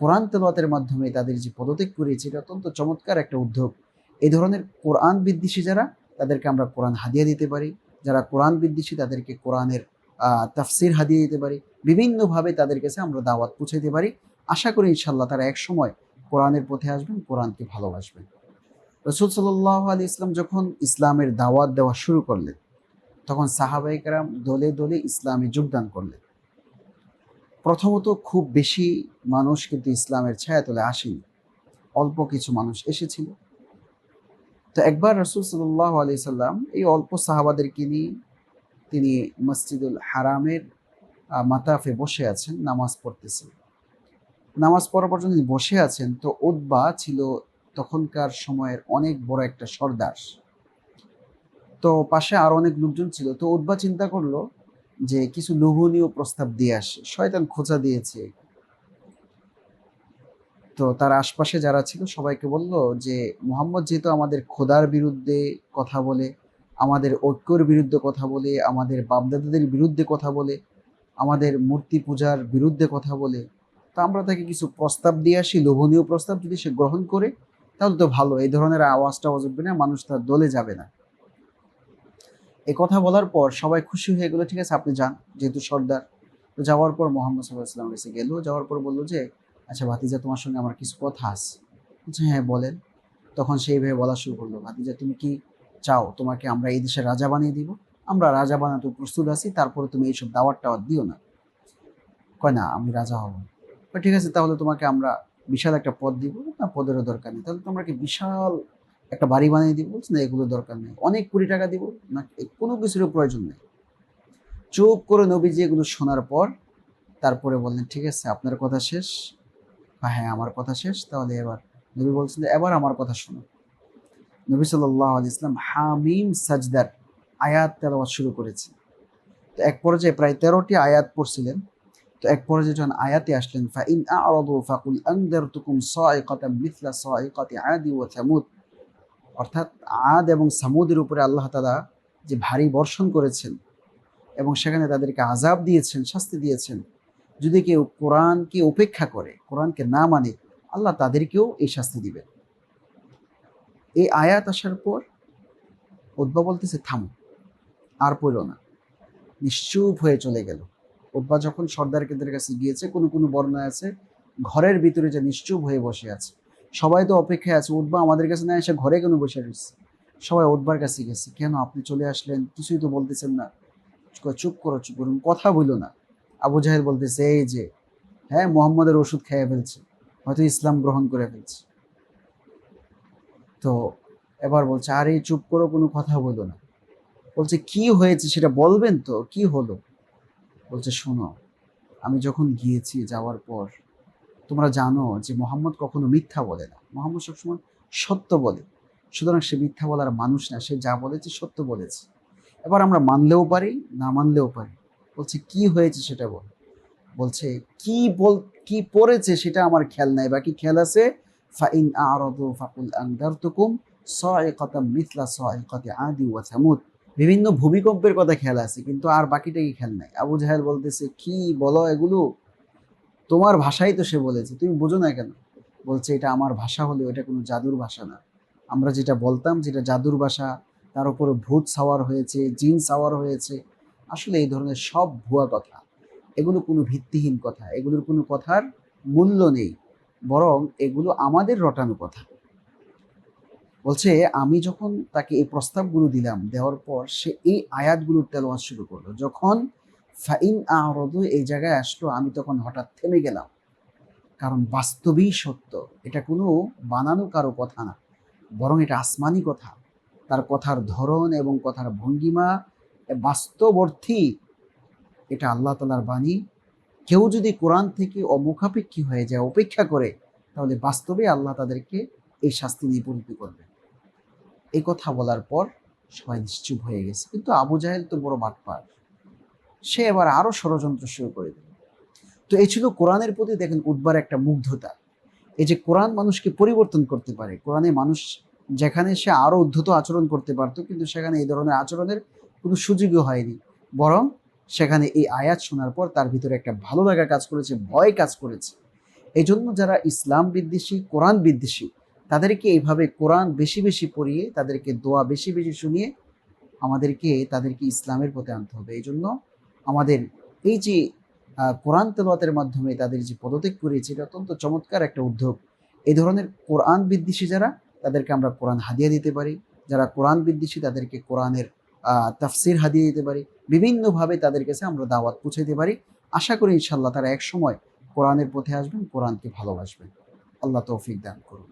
কোরআন তেলাওয়াতের মাধ্যমে তাদের যে পদত্যাগ করিয়েছে এটা অত্যন্ত চমৎকার একটা উদ্যোগ। এই ধরনের কোরআন বিদ্বেষী যারা, তাদেরকে আমরা কোরআন হাদিয়া দিতে পারি। যারা কোরআন বিদ্বেষী, তাদেরকে কোরআনের তাফসির হাদিয়ে দিতে পারি। বিভিন্নভাবে তাদের কাছে আমরা দাওয়াত পৌঁছাইতে পারি। আশা করি ইনশাল্লাহ তারা এক সময় কোরআনের পথে আসবেন, কোরআনকে ভালোবাসবেন। রসুল সাল্লাহ আলী ইসলাম যখন ইসলামের দাওয়াত দেওয়া শুরু করলেন, তখন সাহাবাইকারাম দলে দলে ইসলামে যোগদান করলেন। প্রথমত খুব বেশি মানুষ কিন্তু ইসলামের ছায়াতলে আসেনি। অল্প কিছু মানুষ এসেছিল। তো একবার রসুল সাল্লাহ আলি সাল্লাম এই অল্প সাহাবাদেরকে নিয়ে তিনি মসজিদুল হারামের মাতাফে বসে আছেন, নামাজ পড়তেছেন। নামাজ পড়ার পর তিনি বসে আছেন তো উদ্বা ছিল তখনকার সময়ের অনেক বড় একটা সর্দার। তো পাশে আরও অনেক লোকজন ছিল তো উদ্বা চিন্তা করল যে কিছু লোভনীয় প্রস্তাব দিয়ে আসে। শয়তান খোঁচা দিয়েছে। তো তার আশপাশে যারা ছিল, সবাইকে বলল যে, মোহাম্মদ যেহেতু আমাদের খোদার বিরুদ্ধে কথা বলে, আমাদের ঐক্যর বিরুদ্ধে কথা বলে, আমাদের বাপদাদাদের বিরুদ্ধে কথা বলে, আমাদের মূর্তি পূজার বিরুদ্ধে কথা বলে, তো আমরা তাকে কিছু প্রস্তাব দিয়ে আসি, লোভনীয় প্রস্তাব যদি সে গ্রহণ করে, তাহলে তো ভালো। এই ধরনের আওয়াজটা আওয়াজ উঠবে না মানুষ তার দলে যাবে না। এ কথা বলার পর সবাই খুশি হয়ে গেলো, ঠিক আছে, আপনি যান। যেহেতু সর্দার। তো যাওয়ার পর মোহাম্মদ সাল্লাহ ইসলাম এসে গেল। যাওয়ার পর বলল যে আচ্ছা ভাতিজা, তোমার সঙ্গে আমার কিছু কথা আছে। আচ্ছা হ্যাঁ বলেন। তখন সেই ভেবে বলা শুরু করল, ভাতিজা, তুমি কি চাও? তোমাকে আমরা এই দেশের রাজা বানিয়ে দিব। আমরা রাজা বানাতে প্রস্তুত আছি, তারপরে তুমি এইসব দাওয়ার টাওয়ার দিও না। কয়, না, আমি রাজা হব ঠিক আছে, তাহলে তোমাকে আমরা বিশাল একটা পদ দিব। না, পদেরও দরকার নেই। তাহলে তোমরা কি বিশাল একটা বাড়ি বানিয়ে দিব বলছে, না এগুলো দরকার নেই। অনেক কোটি টাকা দিব না কোনো কিছুরও প্রয়োজন নেই। চুপ করে নবীজি এগুলো শোনার পর তারপরে বললেন ঠিক আছে আপনার কথা শেষ। বা হ্যাঁ আমার কথা শেষ। তাহলে এবার নবী বলছেন এবার আমার কথা শোনো। নবী সাল্লাহ আলি ইসলাম হামিম সাজদার আয়াত তেলাওয়াত শুরু করেছে তো এক পর্যায়ে প্রায় তেরোটি আয়াত পড়ছিলেন। তো এক পর্যায়ে যখন আয়াতে আসলেন ফাইন আ'রাদু ফাকুল আনদারতুকুম সাইকাতাম মিথলা সাইকাতি আদি ওয়া থামুদ অর্থাৎ আদ এবং সামুদের উপরে আল্লাহ তাআলা যে ভারী বর্ষণ করেছেন এবং সেখানে তাদেরকে আজাব দিয়েছেন, শাস্তি দিয়েছেন, যদি কেউ কোরআনকে উপেক্ষা করে, কোরআনকে না মানে আল্লাহ তাদেরকেও এই শাস্তি দিবেন। এই আয়াত আসার পর উদ্বা বলতেছে, থামো, আর পড়ো না। নিশ্চুপ হয়ে চলে গেল। উদ্বা যখন সর্দার কেন্দ্রের কাছে গিয়েছে, কোনো কোনো বর্ণায় আছে, ঘরের ভিতরে যে নিশ্চুপ হয়ে বসে আছে। সবাই তো অপেক্ষায় আছে, উঠবা আমাদের কাছে না এসে ঘরে কেন বসে রয়েছে? সবাই উঠবার কাছে গেছে। কেন আপনি চলে আসলেন? কিছুই তো বলতেছেন না। চুপ করো, চুপ করুন, কথা বলো না। আবু জাহেল বলতেছে, এই যে হ্যাঁ মোহাম্মদের ওষুধ খেয়ে ফেলছে। হয়তো ইসলাম গ্রহণ করে ফেলছে। তো এবার বলছে, আরে, চুপ করো, কোনো কথা বলো না। বলছে, কি হয়েছে? সেটা বলবেন তো? কি হলো? বলছে, শোনো, আমি যখন গিয়েছি যাওয়ার পর তোমরা জানো যে মোহাম্মদ কখনো মিথ্যা বলে না। মোহাম্মদ সবসময় সত্য বলে। সুতরাং সে মিথ্যা বলার মানুষ না, সে যা বলেছে সত্য বলেছে। এবার আমরা মানলেও পারি, না মানলেও পারি। বলছে, কি হয়েছে সেটা বল। বলছে, কি বল, কি পড়েছে সেটা আমার খেয়াল নাই। বাকি খেয়াল আছে, ফাইন আরাদু ফাকুল আনদারতুকুম সাইকাতাম মিথলা সাইকাতি আদি ওয়া সামুদ। বিভিন্ন ভূমিকম্পের কথা খেয়াল আছে, কিন্তু আর বাকিটা কি খেয়াল নাই। আবু জাহেল বলতেছে, কি বলো এগুলো? তোমার ভাষাই তো সে বলেছে। তুমি বোঝো না কেন? বলছে, এটা আমার ভাষা হলেও এটা কোনো জাদুর ভাষা না। আমরা যেটা বলতাম, যেটা জাদুর ভাষা, তার উপরে ভূত সাওয়ার হয়েছে, জিন সাওয়ার হয়েছে। আসলে এই ধরনের সব ভুয়া কথা, এগুলো কোনো ভিত্তিহীন কথা, এগুলোর কোনো কথার মূল্য নেই। বরং এগুলো আমাদের রটানো কথা। বলছে, আমি যখন তাকে এই প্রস্তাবগুলো দিলাম, দেওয়ার পর সে এই আয়াতগুলোর তেলাওয়াত শুরু করল। যখন ফাইন আরদু এই জায়গায় আসলো, আমি তখন হঠাৎ থেমে গেলাম। কারণ বাস্তবেই সত্য, এটা কোনো বানানো কারও কথা না, বরং এটা আসমানি কথা। তার কথার ধরন এবং কথার ভঙ্গিমা বাস্তবর্থী এটা আল্লাহ তালার বাণী। কেউ যদি কোরআন থেকে অমুখাপেক্ষী হয়ে যায়, অপেক্ষা করে, তাহলে বাস্তবে আল্লাহ তাদেরকে এই শাস্তি নিপরিত করবে এই কথা বলার পর সবাই নিশ্চুপ হয়ে গেছে। কিন্তু আবু জাহেল তো বড় বাটপার। সে এবার আরও ষড়যন্ত্র শুরু করে দিল। তো এই ছিল কোরআনের প্রতি দেখেন উদ্বার একটা মুগ্ধতা। এই যে কোরআন মানুষকে পরিবর্তন করতে পারে, কোরআনে মানুষ যেখানে সে আরও উদ্ধত আচরণ করতে পারতো, কিন্তু সেখানে এই ধরনের আচরণের কোনো সুযোগও হয়নি। বরং সেখানে এই আয়াত শোনার পর তার ভিতরে একটা ভালো লাগা কাজ করেছে, ভয় কাজ করেছে। এই জন্য যারা ইসলাম বিদ্বেষী, কোরআন বিদ্বেষী, তাদেরকে এইভাবে কোরআন বেশি বেশি পড়িয়ে, তাদেরকে দোয়া বেশি বেশি শুনিয়ে আমাদেরকে, তাদেরকে ইসলামের পথে আনতে হবে। এই জন্য আমাদের এই যে কোরআন তেলাওয়াতের মাধ্যমে তাদের যে পদত্যাগ করেছে, এটা অত্যন্ত চমৎকার একটা উদ্যোগ। এই ধরনের কোরআন বিদ্বেষী যারা, তাদেরকে আমরা কোরআন হাদিয়া দিতে পারি। যারা কোরআন বিদ্বেষী, তাদেরকে কোরআনের তাফসির হাদিয়ে দিতে পারি। বিভিন্নভাবে তাদের কাছে আমরা দাওয়াত পৌঁছে দিতে পারি। আশা করি ইনশাল্লাহ তারা এক সময় কোরআনের পথে আসবেন, কোরআনকে ভালোবাসবেন। আল্লাহ তৌফিক দান করুন।